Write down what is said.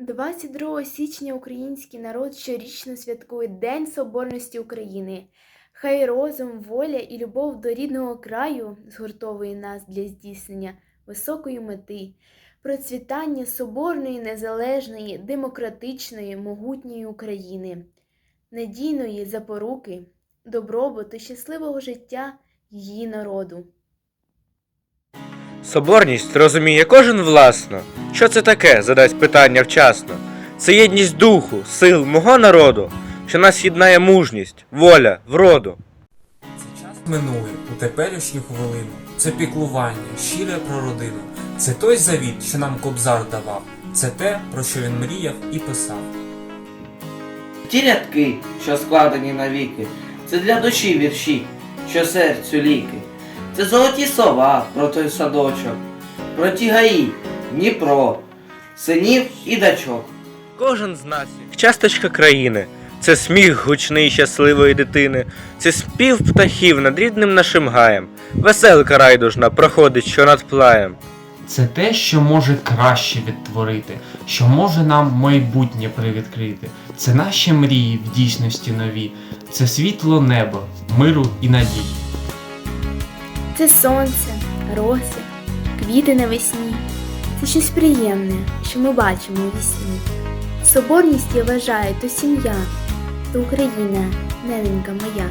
22 січня український народ щорічно святкує День Соборності України. Хай розум, воля і любов до рідного краю згуртовує нас для здійснення високої мети, процвітання соборної, незалежної, демократичної, могутньої України, надійної запоруки, добробуту, щасливого життя її народу. Соборність розуміє кожен власно. Що це таке? задасть питання вчасно. Це єдність духу, сил мого народу, що нас єднає мужність, воля, вроду. Це час минулий у теперішню хвилину. Це піклування, щире про родину. Це той завіт, що нам кобзар давав. Це те, про що він мріяв і писав. Ті рядки, що складені навіки, це для душі вірші, що серцю ліки. Це золоті слова про той садочок, про ті гаї, Дніпро, синів і дачок. Кожен з нас часточка країни. Це сміх гучний щасливої дитини, це спів птахів над рідним нашим гаєм. Веселка райдужна проходить, що над плаєм. Це те, що може краще відтворити, що може нам майбутнє привідкрити. Це наші мрії в дійсності нові, це світло небо, миру і надії. Це сонце, роси, квіти навесні. Це щось приємне, що ми бачимо у вісні. Соборність, я вважаю, то сім'я, то Україна, нененька моя.